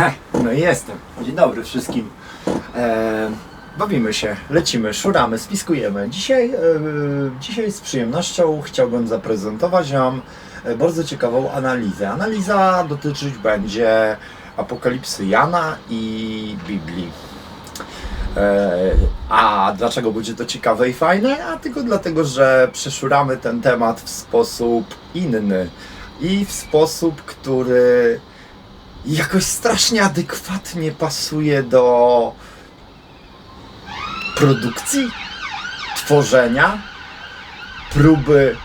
Heh, no i jestem. Dzień dobry wszystkim. E, bawimy się, lecimy, szuramy, spiskujemy. Dzisiaj, e, dzisiaj z przyjemnością chciałbym zaprezentować Wam e, bardzo ciekawą analizę. Analiza dotyczyć będzie Apokalipsy Jana i Biblii. E, A dlaczego będzie to ciekawe i fajne? A tylko dlatego, że przeszuramy ten temat w sposób inny i w sposób, który jakoś strasznie adekwatnie pasuje do produkcji, tworzenia, próby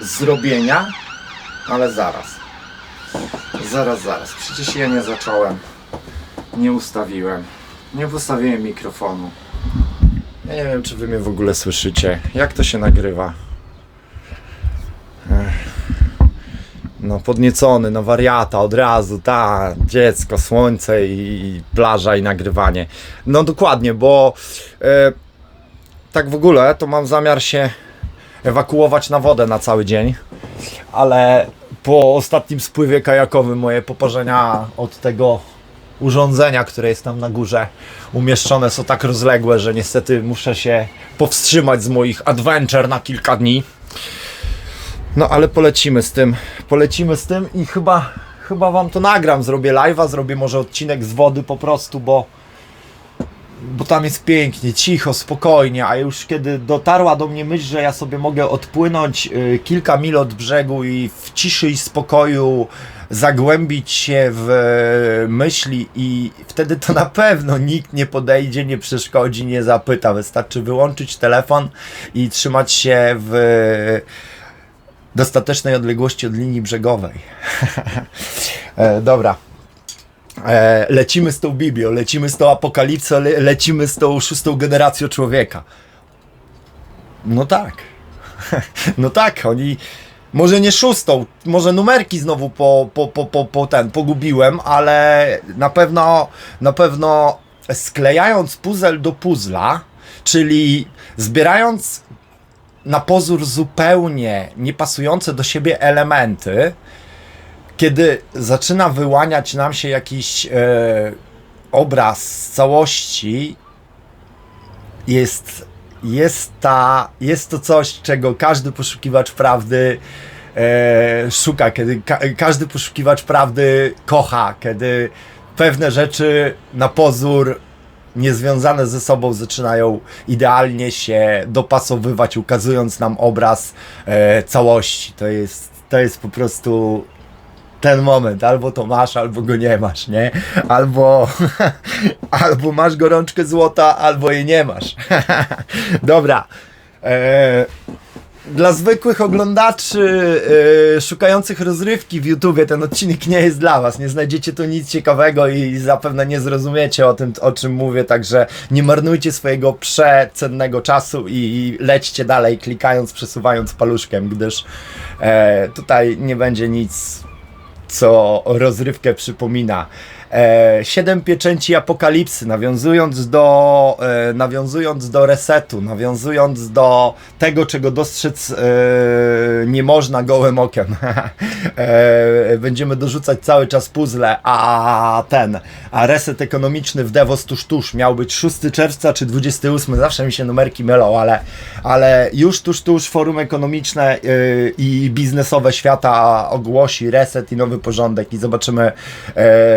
zrobienia, ale zaraz. Zaraz, zaraz. Przecież ja nie zacząłem. Nie ustawiłem. Nie ustawiłem mikrofonu. Ja nie wiem, czy wy mnie w ogóle słyszycie. Jak to się nagrywa? No, podniecony, no wariata, od razu, ta, dziecko, słońce i, i plaża i nagrywanie. No dokładnie, bo e, tak w ogóle to mam zamiar się ewakuować na wodę na cały dzień, ale po ostatnim spływie kajakowym moje poparzenia od tego urządzenia, które jest tam na górze umieszczone są tak rozległe, że niestety muszę się powstrzymać z moich adventure na kilka dni. No ale polecimy z tym, polecimy z tym i chyba, chyba wam to nagram, zrobię live'a, zrobię może odcinek z wody po prostu, bo bo tam jest pięknie, cicho, spokojnie, a już kiedy dotarła do mnie myśl, że ja sobie mogę odpłynąć y, kilka mil od brzegu i w ciszy i spokoju zagłębić się w y, myśli i wtedy to na pewno nikt nie podejdzie, nie przeszkodzi, nie zapyta. Wystarczy wyłączyć telefon i trzymać się w dostatecznej odległości od linii brzegowej. e, dobra. E, lecimy z tą Biblią, lecimy z tą apokalipsą, le, lecimy z tą szóstą generacją człowieka. No tak. no tak, oni. Może nie szóstą, może numerki znowu po, po, po, po, po ten pogubiłem, ale na pewno na pewno sklejając puzzle do puzzla, czyli zbierając na pozór zupełnie niepasujące do siebie elementy, kiedy zaczyna wyłaniać nam się jakiś e, obraz całości, jest, jest, ta, jest to coś, czego każdy poszukiwacz prawdy e, szuka, kiedy ka każdy poszukiwacz prawdy kocha, kiedy pewne rzeczy na pozór niezwiązane ze sobą zaczynają idealnie się dopasowywać, ukazując nam obraz e, całości. To jest, to jest po prostu ten moment, albo to masz, albo go nie masz, nie? Albo, albo masz gorączkę złota, albo jej nie masz. Dobra. E, dla zwykłych oglądaczy yy, szukających rozrywki w YouTubie ten odcinek nie jest dla was. Nie znajdziecie tu nic ciekawego i zapewne nie zrozumiecie o tym, o czym mówię, także nie marnujcie swojego przecennego czasu i lećcie dalej, klikając, przesuwając paluszkiem, gdyż e, tutaj nie będzie nic, co rozrywkę przypomina. E, siedem pieczęci apokalipsy, nawiązując do, e, nawiązując do resetu, nawiązując do tego, czego dostrzec e, nie można gołym okiem. będziemy dorzucać cały czas puzzle, a ten, a reset ekonomiczny w Devos tuż tuż miał być 6 czerwca czy 28, zawsze mi się numerki mylą, ale, ale już tuż tuż forum ekonomiczne i biznesowe świata ogłosi reset i nowy porządek i zobaczymy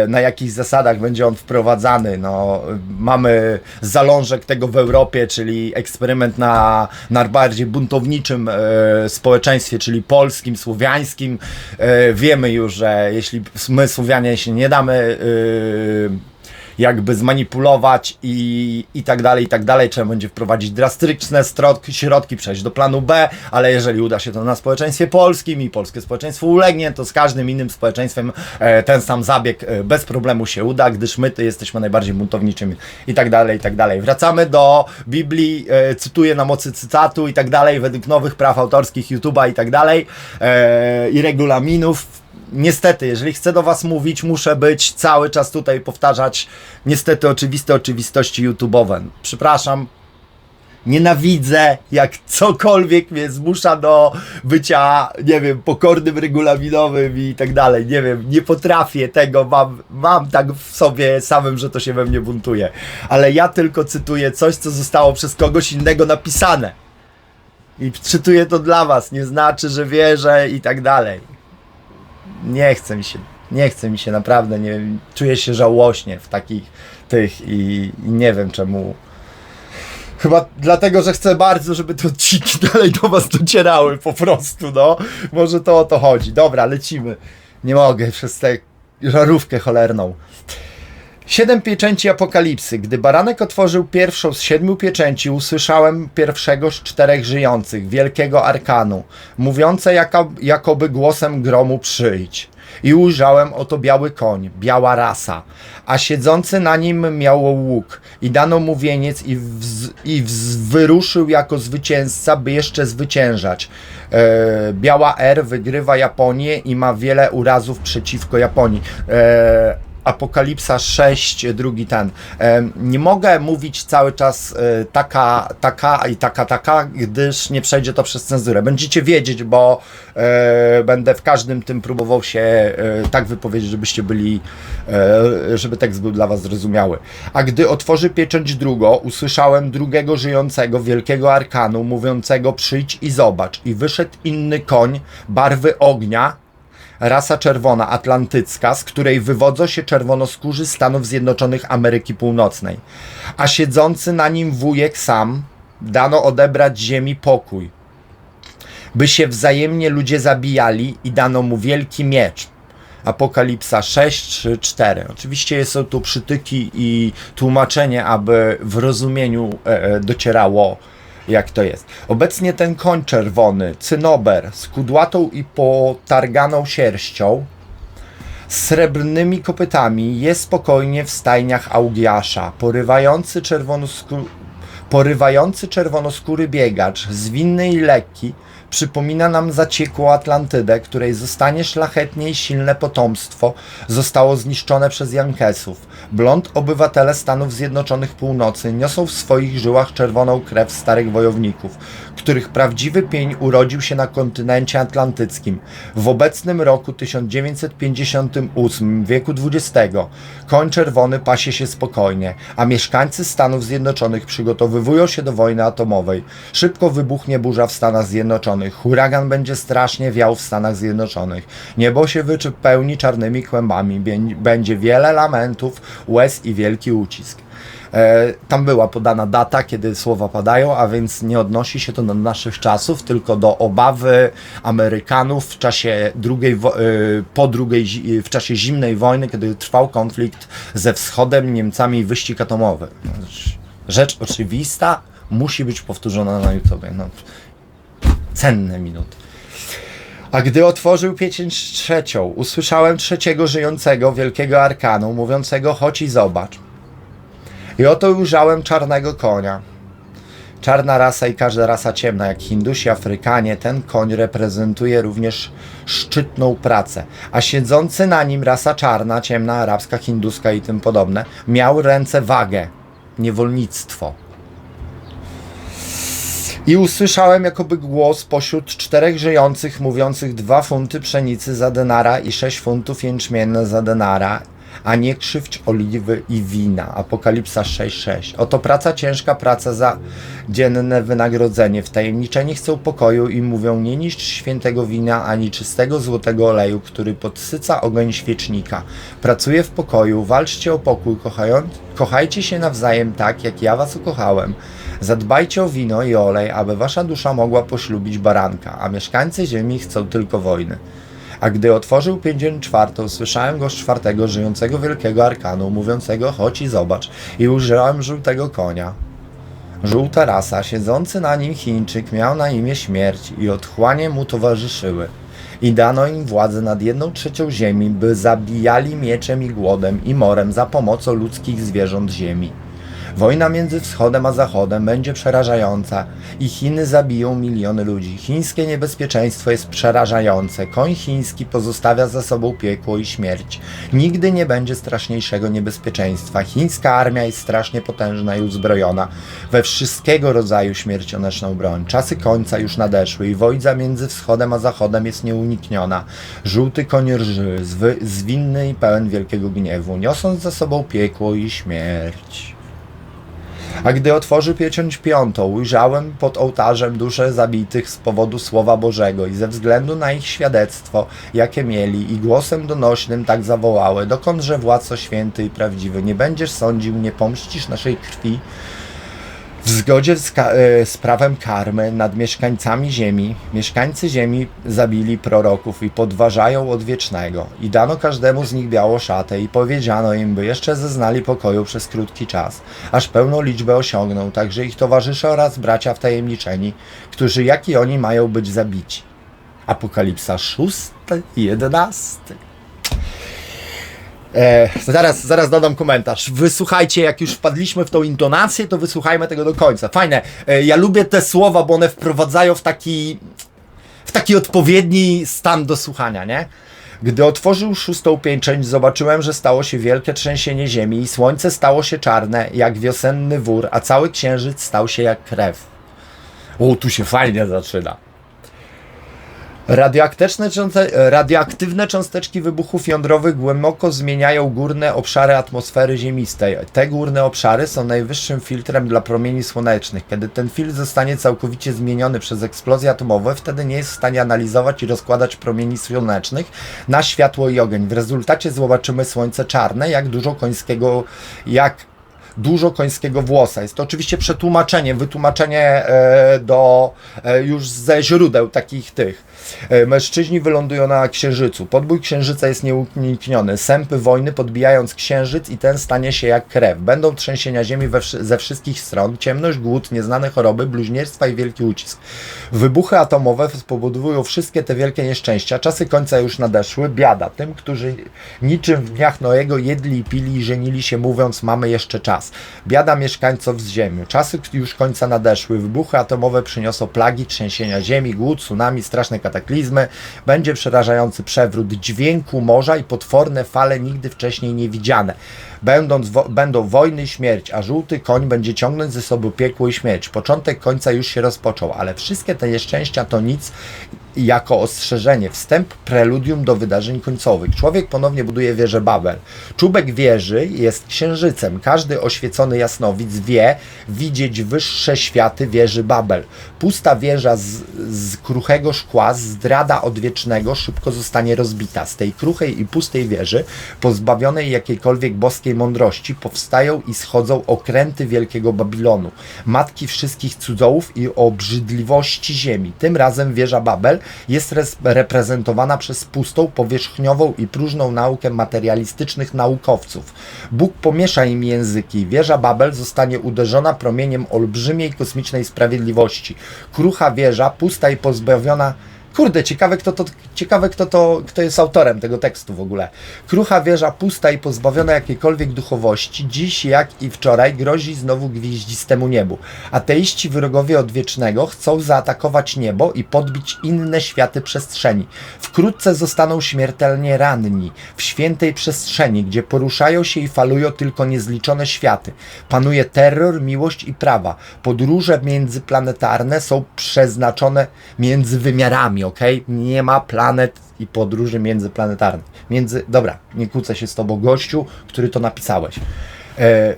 na jakich zasadach będzie on wprowadzany. No, mamy zalążek tego w Europie, czyli eksperyment na najbardziej buntowniczym e, społeczeństwie, czyli polskim, słowiańskim. E, wiemy już, że jeśli my Słowianie się nie damy e, jakby zmanipulować i, i tak dalej, i tak dalej. Trzeba będzie wprowadzić drastyczne środki, środki, przejść do planu B, ale jeżeli uda się to na społeczeństwie polskim i polskie społeczeństwo ulegnie, to z każdym innym społeczeństwem e, ten sam zabieg e, bez problemu się uda, gdyż my to jesteśmy najbardziej buntowniczym i tak dalej, i tak dalej. Wracamy do Biblii, e, cytuję na mocy cytatu i tak dalej, według nowych praw autorskich YouTube'a i tak dalej i regulaminów niestety, jeżeli chcę do Was mówić, muszę być cały czas tutaj powtarzać niestety oczywiste oczywistości YouTube'owe. Przepraszam, Nienawidzę, jak cokolwiek mnie zmusza do bycia, nie wiem, pokornym, regulaminowym i tak dalej. Nie wiem, nie potrafię tego, mam, mam tak w sobie samym, że to się we mnie buntuje. Ale ja tylko cytuję coś, co zostało przez kogoś innego napisane. I czytuję to dla was, nie znaczy, że wierzę i tak dalej. Nie chce mi się, nie chce mi się naprawdę, nie wiem, czuję się żałośnie w takich tych i, i nie wiem czemu. Chyba dlatego, że chcę bardzo, żeby te odcinki dalej do was docierały po prostu, no. Może to o to chodzi. Dobra, lecimy. Nie mogę przez tę żarówkę cholerną. Siedem pieczęci apokalipsy. Gdy baranek otworzył pierwszą z siedmiu pieczęci, usłyszałem pierwszego z czterech żyjących, wielkiego arkanu, mówiące jakoby głosem gromu przyjdź. I ujrzałem oto biały koń, biała rasa, a siedzący na nim miał łuk i dano mu wieniec i, wz, i wz, wyruszył jako zwycięzca, by jeszcze zwyciężać. E, biała R wygrywa Japonię i ma wiele urazów przeciwko Japonii. E, Apokalipsa 6, drugi ten. Nie mogę mówić cały czas e, taka, taka i taka, taka, gdyż nie przejdzie to przez cenzurę. Będziecie wiedzieć, bo e, będę w każdym tym próbował się e, tak wypowiedzieć, żebyście byli, żeby tekst był dla was zrozumiały. A gdy otworzy pieczęć drugą, usłyszałem drugiego żyjącego, wielkiego arkanu, mówiącego przyjdź i zobacz. I wyszedł inny koń barwy ognia, rasa czerwona atlantycka, z której wywodzą się czerwonoskórzy Stanów Zjednoczonych Ameryki Północnej. A siedzący na nim wujek sam dano odebrać ziemi pokój, by się wzajemnie ludzie zabijali i dano mu wielki miecz. Apokalipsa 6 czy 4. Oczywiście są tu przytyki i tłumaczenie, aby w rozumieniu e, e, docierało jak to jest. Obecnie ten koń czerwony, cynober, z kudłatą i potarganą sierścią, z srebrnymi kopytami, jest spokojnie w stajniach Augiasza, porywający czerwonoskóry, porywający czerwonoskóry biegacz, zwinny i lekki, przypomina nam zaciekłą Atlantydę, której zostanie szlachetnie i silne potomstwo zostało zniszczone przez Jankesów. Blond obywatele Stanów Zjednoczonych Północy niosą w swoich żyłach czerwoną krew starych wojowników, których prawdziwy pień urodził się na kontynencie atlantyckim. W obecnym roku 1958, wieku XX, koń czerwony pasie się spokojnie, a mieszkańcy Stanów Zjednoczonych przygotowywują się do wojny atomowej. Szybko wybuchnie burza w Stanach Zjednoczonych. Huragan będzie strasznie wiał w Stanach Zjednoczonych. Niebo się wypełni czarnymi kłębami. Bę- Będzie wiele lamentów, łez i wielki ucisk. E, tam była podana data, kiedy słowa padają, a więc nie odnosi się to do naszych czasów, tylko do obawy Amerykanów w czasie drugiej, e, po drugiej, zi- w czasie zimnej wojny, kiedy trwał konflikt ze wschodem, Niemcami i wyścig atomowy. No, Rzecz oczywista musi być powtórzona na YouTube. No, cenne minuty. A gdy otworzył pieczęć trzecią, usłyszałem trzeciego żyjącego wielkiego arkanu, mówiącego chodź i zobacz. I oto ujrzałem czarnego konia. Czarna rasa i każda rasa ciemna, jak Hindusi, Afrykanie, ten koń reprezentuje również szczytną pracę. A siedzący na nim rasa czarna, ciemna, arabska, hinduska i tym podobne, miał ręce wagę, niewolnictwo. I usłyszałem jakoby głos pośród czterech żyjących, mówiących dwa funty pszenicy za denara i sześć funtów jęczmienne za denara, a nie krzywdź oliwy i wina. Apokalipsa 6:6. Oto praca ciężka, praca za dzienne wynagrodzenie. Wtajemniczeni chcą pokoju i mówią nie niszcz świętego wina, ani czystego złotego oleju, który podsyca ogień świecznika. Pracuję w pokoju, walczcie o pokój, kochając, kochajcie się nawzajem tak, jak ja was ukochałem. Zadbajcie o wino i olej, aby wasza dusza mogła poślubić baranka, a mieszkańcy ziemi chcą tylko wojny. A gdy otworzył pięćdziesiąt czwartą, słyszałem go z czwartego żyjącego wielkiego arkanu, mówiącego chodź i zobacz. I ujrzałem żółtego konia. Żółta rasa, siedzący na nim Chińczyk miał na imię śmierć i otchłanie mu towarzyszyły. I dano im władzę nad jedną trzecią ziemi, by zabijali mieczem i głodem i morem za pomocą ludzkich zwierząt ziemi. Wojna między wschodem a zachodem będzie przerażająca i Chiny zabiją miliony ludzi. Chińskie niebezpieczeństwo jest przerażające. Koń chiński pozostawia za sobą piekło i śmierć. Nigdy nie będzie straszniejszego niebezpieczeństwa. Chińska armia jest strasznie potężna i uzbrojona we wszystkiego rodzaju śmiercionośną broń. Czasy końca już nadeszły i wojna między wschodem a zachodem jest nieunikniona. Żółty koń rży, zwinny i pełen wielkiego gniewu, niosąc za sobą piekło i śmierć. A gdy otworzył pieczęć piątą, ujrzałem pod ołtarzem dusze zabitych z powodu Słowa Bożego i ze względu na ich świadectwo, jakie mieli, i głosem donośnym tak zawołały: Dokądże władco święty i prawdziwy, nie będziesz sądził, nie pomścisz naszej krwi, w zgodzie z, e, z prawem karmy nad mieszkańcami ziemi, mieszkańcy ziemi zabili proroków i podważają odwiecznego. I dano każdemu z nich białą szatę i powiedziano im, by jeszcze zeznali pokoju przez krótki czas, aż pełną liczbę osiągną, także ich towarzysze oraz bracia wtajemniczeni, którzy jak i oni mają być zabici. Apokalipsa 6, 11. E, zaraz, zaraz dodam komentarz. Wysłuchajcie, jak już wpadliśmy w tą intonację, to wysłuchajmy tego do końca. Fajne. E, ja lubię te słowa, bo one wprowadzają w taki, w taki odpowiedni stan do słuchania, nie? Gdy otworzył szóstą pieczęć, zobaczyłem, że stało się wielkie trzęsienie ziemi i słońce stało się czarne, jak wiosenny wór, a cały księżyc stał się jak krew. O, tu się fajnie zaczyna. Radioaktywne, radioaktywne cząsteczki wybuchów jądrowych głęboko zmieniają górne obszary atmosfery ziemistej. Te górne obszary są najwyższym filtrem dla promieni słonecznych. Kiedy ten filtr zostanie całkowicie zmieniony przez eksplozje atomowe, wtedy nie jest w stanie analizować i rozkładać promieni słonecznych na światło i ogień. W rezultacie zobaczymy słońce czarne, jak dużo końskiego, jak dużo końskiego włosa. Jest to oczywiście przetłumaczenie, wytłumaczenie e, do e, już ze źródeł takich tych. E, mężczyźni wylądują na księżycu. Podbój księżyca jest nieunikniony. Sępy wojny podbijając księżyc i ten stanie się jak krew. Będą trzęsienia ziemi ze wszystkich stron, ciemność, głód, nieznane choroby, bluźnierstwa i wielki ucisk. Wybuchy atomowe spowodują wszystkie te wielkie nieszczęścia. Czasy końca już nadeszły. Biada tym, którzy niczym w dniach Noego jedli pili i żenili się mówiąc mamy jeszcze czas. Biada mieszkańców z ziemi. Czasy już końca nadeszły. Wybuchy atomowe przyniosą plagi, trzęsienia ziemi, głód, tsunami, straszne kataklizmy. Będzie przerażający przewrót dźwięku morza i potworne fale nigdy wcześniej niewidziane. Będąc wo- będą wojny śmierć, a żółty koń będzie ciągnąć ze sobą piekło i śmierć. Początek końca już się rozpoczął, ale wszystkie te nieszczęścia to nic jako ostrzeżenie, wstęp, preludium do wydarzeń końcowych. Człowiek ponownie buduje wieżę Babel. Czubek wieży jest księżycem. Każdy oświecony jasnowic wie widzieć wyższe światy wieży Babel. Pusta wieża z, z kruchego szkła, zdrada odwiecznego, szybko zostanie rozbita. Z tej kruchej i pustej wieży, pozbawionej jakiejkolwiek boskiej mądrości, powstają i schodzą okręty wielkiego Babilonu, matki wszystkich cudzołów i obrzydliwości ziemi. Tym razem wieża Babel jest reprezentowana przez pustą, powierzchniową i próżną naukę materialistycznych naukowców. Bóg pomiesza im języki. Wieża Babel zostanie uderzona promieniem olbrzymiej kosmicznej sprawiedliwości. Krucha wieża, pusta i pozbawiona Kurde, ciekawe kto, to, ciekawe kto to, kto jest autorem tego tekstu w ogóle. Krucha wieża pusta i pozbawiona jakiejkolwiek duchowości, dziś jak i wczoraj grozi znowu gwieździstemu niebu. Ateiści wrogowie odwiecznego chcą zaatakować niebo i podbić inne światy przestrzeni. Wkrótce zostaną śmiertelnie ranni w świętej przestrzeni, gdzie poruszają się i falują tylko niezliczone światy. Panuje terror, miłość i prawa. Podróże międzyplanetarne są przeznaczone między wymiarami, ok? Nie ma planet i podróży międzyplanetarnych. Między... Dobra, nie kłócę się z tobą, gościu, który to napisałeś. E,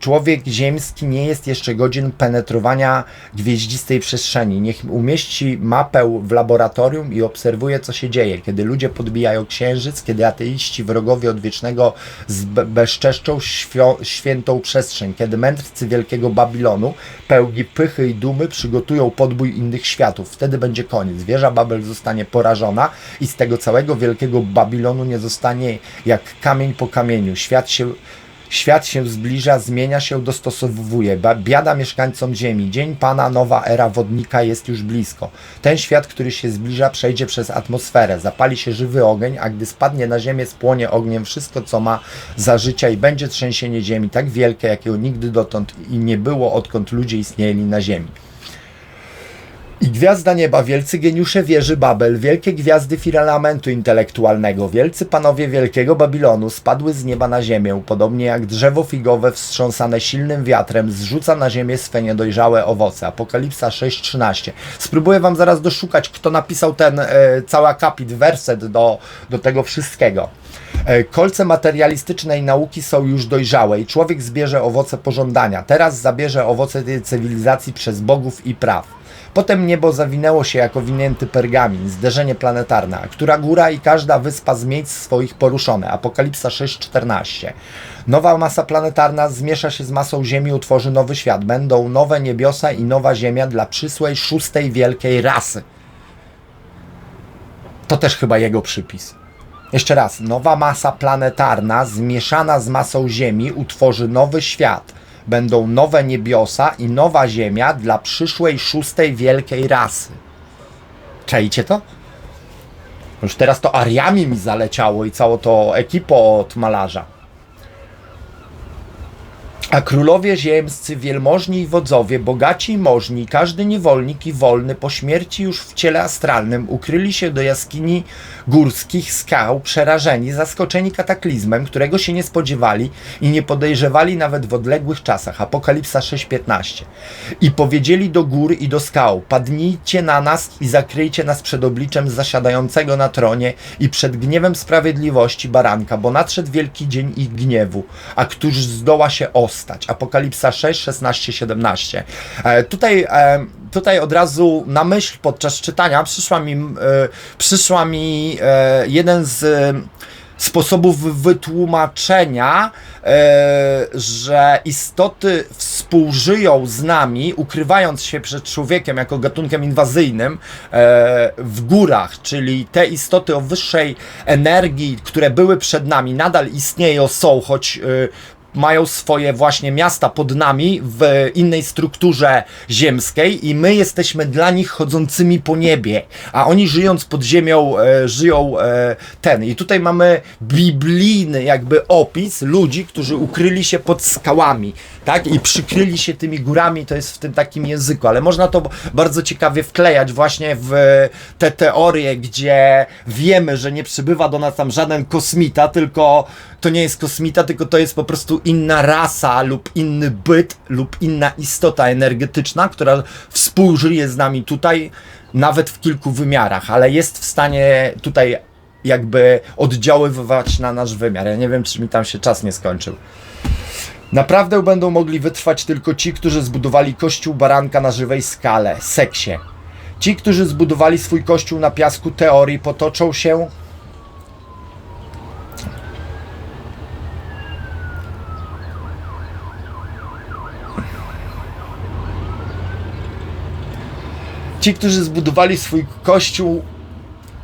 człowiek ziemski nie jest jeszcze godzien penetrowania gwieździstej przestrzeni. Niech umieści mapę w laboratorium i obserwuje, co się dzieje, kiedy ludzie podbijają księżyc, kiedy ateiści wrogowie odwiecznego zbezczeszczą świo- świętą przestrzeń, kiedy mędrcy wielkiego Babilonu, pełni pychy i dumy, przygotują podbój innych światów. Wtedy będzie koniec. Wieża Babel zostanie porażona i z tego całego wielkiego Babilonu nie zostanie jak kamień po kamieniu. Świat się Świat się zbliża, zmienia się, dostosowuje. Biada mieszkańcom Ziemi. Dzień Pana, nowa era wodnika jest już blisko. Ten świat, który się zbliża, przejdzie przez atmosferę. Zapali się żywy ogień, a gdy spadnie na Ziemię, spłonie ogniem wszystko, co ma za życia i będzie trzęsienie Ziemi tak wielkie, jakiego nigdy dotąd i nie było, odkąd ludzie istnieli na Ziemi. I gwiazda nieba, wielcy geniusze wieży Babel, wielkie gwiazdy firmamentu intelektualnego, wielcy panowie wielkiego Babilonu spadły z nieba na ziemię, podobnie jak drzewo figowe wstrząsane silnym wiatrem zrzuca na ziemię swe niedojrzałe owoce. Apokalipsa 6:13. Spróbuję wam zaraz doszukać, kto napisał ten e, cały akapit, werset do, do tego wszystkiego. E, Kolce materialistycznej nauki są już dojrzałe i człowiek zbierze owoce pożądania. Teraz zabierze owoce tej cywilizacji przez bogów i praw. Potem niebo zawinęło się jako winięty pergamin, zderzenie planetarne, która góra i każda wyspa z miejsc swoich poruszone. Apokalipsa 6:14. Nowa masa planetarna zmiesza się z masą Ziemi, utworzy nowy świat. Będą nowe niebiosa i nowa Ziemia dla przysłej szóstej wielkiej rasy. To też chyba jego przypis. Jeszcze raz, nowa masa planetarna zmieszana z masą Ziemi utworzy nowy świat. Będą nowe niebiosa i nowa Ziemia dla przyszłej szóstej wielkiej rasy. Czajcie to? Już teraz to Ariami mi zaleciało i całe to ekipo od malarza. A królowie ziemscy, wielmożni i wodzowie, bogaci i możni, każdy niewolnik i wolny po śmierci już w ciele astralnym ukryli się do jaskini górskich skał, przerażeni, zaskoczeni kataklizmem, którego się nie spodziewali i nie podejrzewali nawet w odległych czasach. Apokalipsa 6:15. I powiedzieli do gór i do skał: Padnijcie na nas i zakryjcie nas przed obliczem zasiadającego na tronie i przed gniewem sprawiedliwości baranka, bo nadszedł wielki dzień ich gniewu, a któż zdoła się ostać. Apokalipsa 6, 16, 17. E, tutaj, e, tutaj od razu na myśl podczas czytania przyszła mi, e, przyszła mi e, jeden z e, sposobów wytłumaczenia, e, że istoty współżyją z nami, ukrywając się przed człowiekiem jako gatunkiem inwazyjnym e, w górach, czyli te istoty o wyższej energii, które były przed nami, nadal istnieją, są, choć e, mają swoje właśnie miasta pod nami w innej strukturze ziemskiej i my jesteśmy dla nich chodzącymi po niebie, a oni żyjąc pod ziemią e, żyją e, ten. I tutaj mamy biblijny jakby opis ludzi, którzy ukryli się pod skałami, tak? I przykryli się tymi górami, to jest w tym takim języku, ale można to bardzo ciekawie wklejać właśnie w te teorie, gdzie wiemy, że nie przybywa do nas tam żaden kosmita, tylko to nie jest kosmita, tylko to jest po prostu inna rasa lub inny byt lub inna istota energetyczna, która współżyje z nami tutaj, nawet w kilku wymiarach, ale jest w stanie tutaj jakby oddziaływać na nasz wymiar. Ja nie wiem, czy mi tam się czas nie skończył. Naprawdę będą mogli wytrwać tylko ci, którzy zbudowali kościół baranka na żywej skale, seksie. Ci, którzy zbudowali swój kościół na piasku teorii, potoczą się Ci, którzy zbudowali swój kościół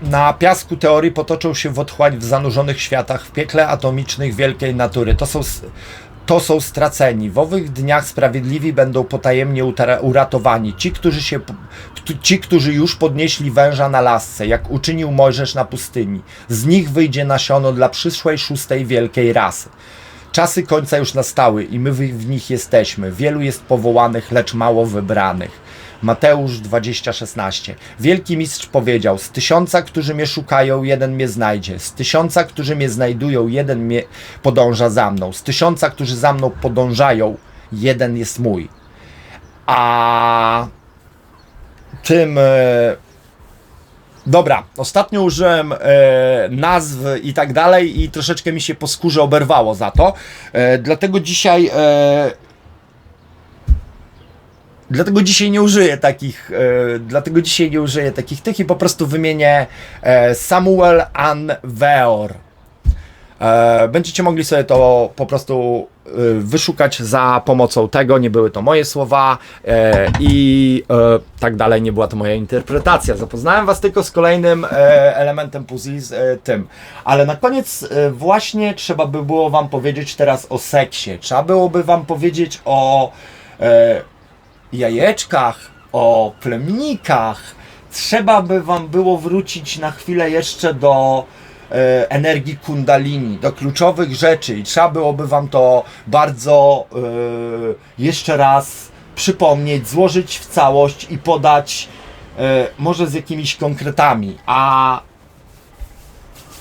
na piasku teorii, potoczą się w otchłań w zanurzonych światach, w piekle atomicznych wielkiej natury. To są, to są straceni. W owych dniach sprawiedliwi będą potajemnie uratowani. Ci którzy, się, ci, którzy już podnieśli węża na lasce, jak uczynił Mojżesz na pustyni. Z nich wyjdzie nasiono dla przyszłej szóstej wielkiej rasy. Czasy końca już nastały i my w nich jesteśmy. Wielu jest powołanych, lecz mało wybranych. Mateusz 20:16. Wielki mistrz powiedział: Z tysiąca, którzy mnie szukają, jeden mnie znajdzie. Z tysiąca, którzy mnie znajdują, jeden mnie podąża za mną. Z tysiąca, którzy za mną podążają, jeden jest mój. A tym. E... Dobra, ostatnio użyłem e, nazw i tak dalej i troszeczkę mi się po skórze oberwało za to. E, dlatego dzisiaj e, Dlatego dzisiaj nie użyję takich, e, dlatego dzisiaj nie użyję takich tych i po prostu wymienię e, Samuel Ann Weor. E, będziecie mogli sobie to po prostu e, wyszukać za pomocą tego. Nie były to moje słowa e, i e, tak dalej, nie była to moja interpretacja. Zapoznałem Was tylko z kolejnym e, elementem puzli, z e, tym. Ale na koniec e, właśnie trzeba by było Wam powiedzieć teraz o seksie. Trzeba byłoby Wam powiedzieć o e, jajeczkach, o plemnikach. Trzeba by Wam było wrócić na chwilę jeszcze do e, energii kundalini, do kluczowych rzeczy i trzeba byłoby Wam to bardzo e, jeszcze raz przypomnieć, złożyć w całość i podać e, może z jakimiś konkretami. A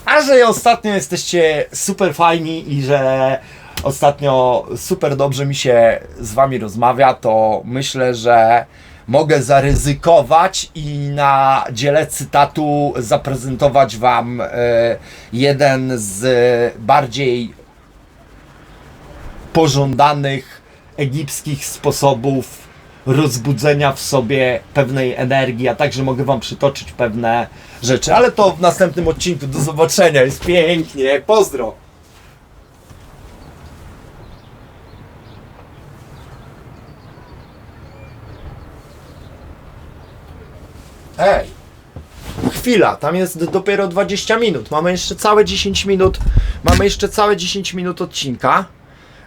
a że ostatnio jesteście super fajni i że ostatnio super dobrze mi się z wami rozmawia, to myślę, że mogę zaryzykować i na dziele cytatu zaprezentować wam e, jeden z bardziej pożądanych egipskich sposobów rozbudzenia w sobie pewnej energii, a także mogę Wam przytoczyć pewne rzeczy, ale to w następnym odcinku. Do zobaczenia, jest pięknie, pozdro! Ej! Chwila, tam jest dopiero 20 minut. Mamy jeszcze całe 10 minut. Mamy jeszcze całe 10 minut odcinka.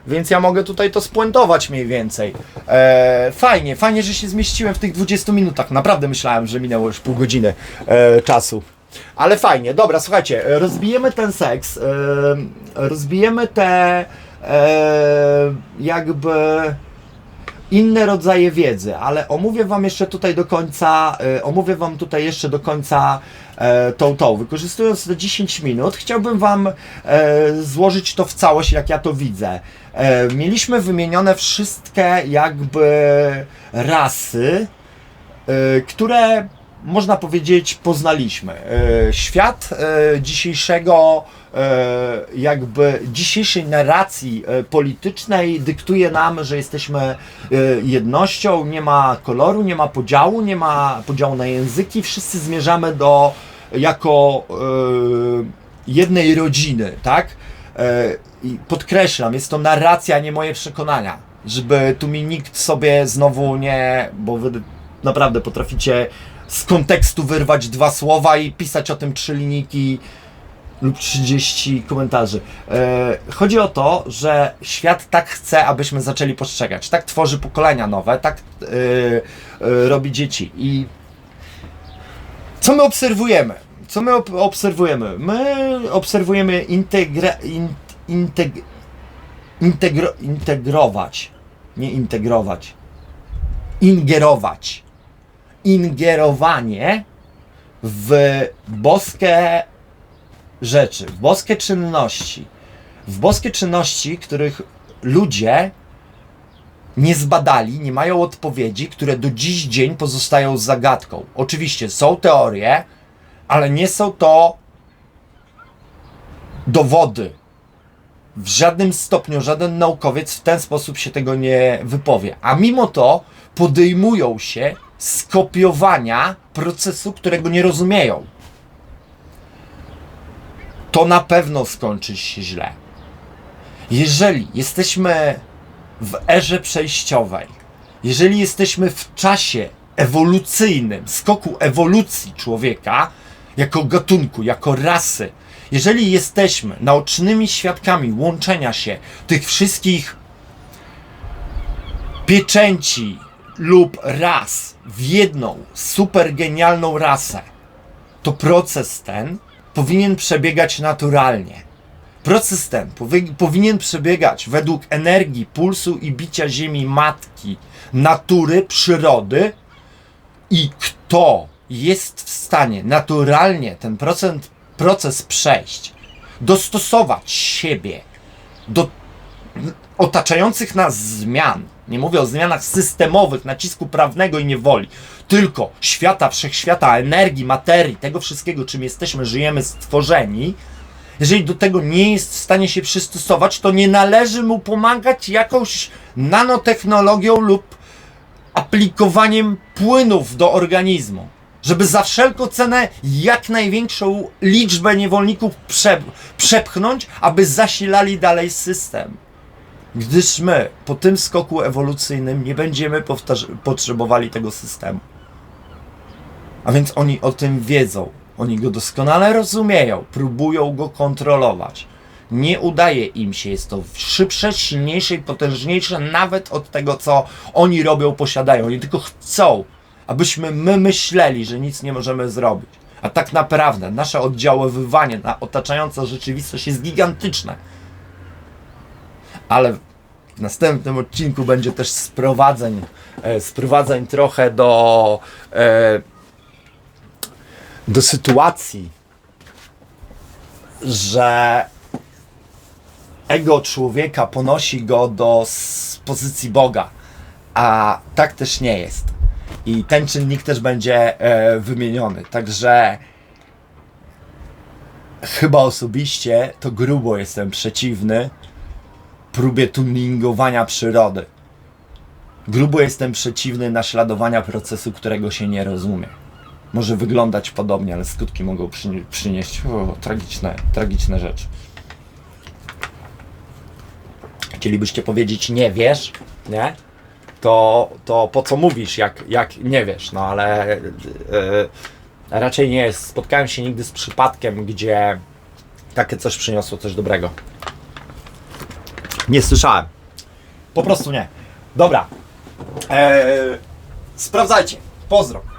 Więc ja mogę tutaj to spuentować mniej więcej. E, fajnie, fajnie, że się zmieściłem w tych 20 minutach. Naprawdę myślałem, że minęło już pół godziny e, czasu. Ale fajnie, dobra, słuchajcie, rozbijemy ten seks, e, rozbijemy te e, jakby inne rodzaje wiedzy, ale omówię Wam jeszcze tutaj do końca, e, omówię Wam tutaj jeszcze do końca e, tą tą. Wykorzystując te 10 minut, chciałbym Wam e, złożyć to w całość, jak ja to widzę. E, mieliśmy wymienione wszystkie jakby rasy, które można powiedzieć poznaliśmy. E, Świat e, dzisiejszego e, jakby dzisiejszej narracji politycznej dyktuje nam, że jesteśmy jednością, nie ma koloru, nie ma podziału, nie ma podziału na języki, wszyscy zmierzamy do jako jednej rodziny, tak? I podkreślam, jest to narracja, nie moje przekonania, żeby tu mi nikt sobie znowu nie, bo wy naprawdę potraficie z kontekstu wyrwać dwa słowa i pisać o tym trzy linijki lub 30 komentarzy. E, chodzi o to, że świat tak chce, abyśmy zaczęli postrzegać. Tak tworzy pokolenia nowe, tak e, e, robi dzieci. I co my obserwujemy? Co my ob- obserwujemy? My obserwujemy integra, in, integ, integro, integrować, nie integrować, ingerować. Ingerowanie w boskie rzeczy, w boskie czynności, w boskie czynności, których ludzie nie zbadali, nie mają odpowiedzi, które do dziś dzień pozostają zagadką. Oczywiście są teorie, ale nie są to dowody. W żadnym stopniu żaden naukowiec w ten sposób się tego nie wypowie. A mimo to podejmują się skopiowania procesu, którego nie rozumieją. To na pewno skończy się źle. Jeżeli jesteśmy w erze przejściowej, jeżeli jesteśmy w czasie ewolucyjnym, skoku ewolucji człowieka, jako gatunku, jako rasy, jeżeli jesteśmy naocznymi świadkami łączenia się tych wszystkich pieczęci lub ras w jedną super genialną rasę, to proces ten powinien przebiegać naturalnie. Proces ten powi- powinien przebiegać według energii, pulsu i bicia Ziemi Matki, natury, przyrody i kto jest w stanie naturalnie ten procent, proces przejść, dostosować siebie do otaczających nas zmian, nie mówię o zmianach systemowych, nacisku prawnego i niewoli, tylko świata, wszechświata, energii, materii, tego wszystkiego, czym jesteśmy, żyjemy, stworzeni, jeżeli do tego nie jest w stanie się przystosować, to nie należy mu pomagać jakąś nanotechnologią lub aplikowaniem płynów do organizmu. Żeby za wszelką cenę jak największą liczbę niewolników prze, przepchnąć, aby zasilali dalej system. Gdyż my po tym skoku ewolucyjnym nie będziemy potrzebowali tego systemu. A więc oni o tym wiedzą. Oni go doskonale rozumieją, próbują go kontrolować. Nie udaje im się, jest to szybsze, silniejsze i potężniejsze nawet od tego, co oni robią, posiadają. Oni tylko chcą, abyśmy my myśleli, że nic nie możemy zrobić. A tak naprawdę nasze oddziaływanie na otaczającą rzeczywistość jest gigantyczne. Ale w następnym odcinku będzie też sprowadzeń, e, sprowadzeń trochę do, e, do sytuacji, że ego człowieka ponosi go do pozycji Boga, a tak też nie jest. I ten czynnik też będzie e, wymieniony. Także chyba osobiście to grubo jestem przeciwny próbie tuningowania przyrody. Grubo jestem przeciwny naśladowania procesu, którego się nie rozumie. Może wyglądać podobnie, ale skutki mogą przynie- przynieść o, tragiczne, tragiczne rzeczy. Chcielibyście powiedzieć nie wiesz, nie? To, to po co mówisz, jak, jak nie wiesz, no ale yy, raczej nie jest. Spotkałem się nigdy z przypadkiem, gdzie takie coś przyniosło coś dobrego. Nie słyszałem. Po prostu nie. Dobra. Eee, sprawdzajcie. Pozdro.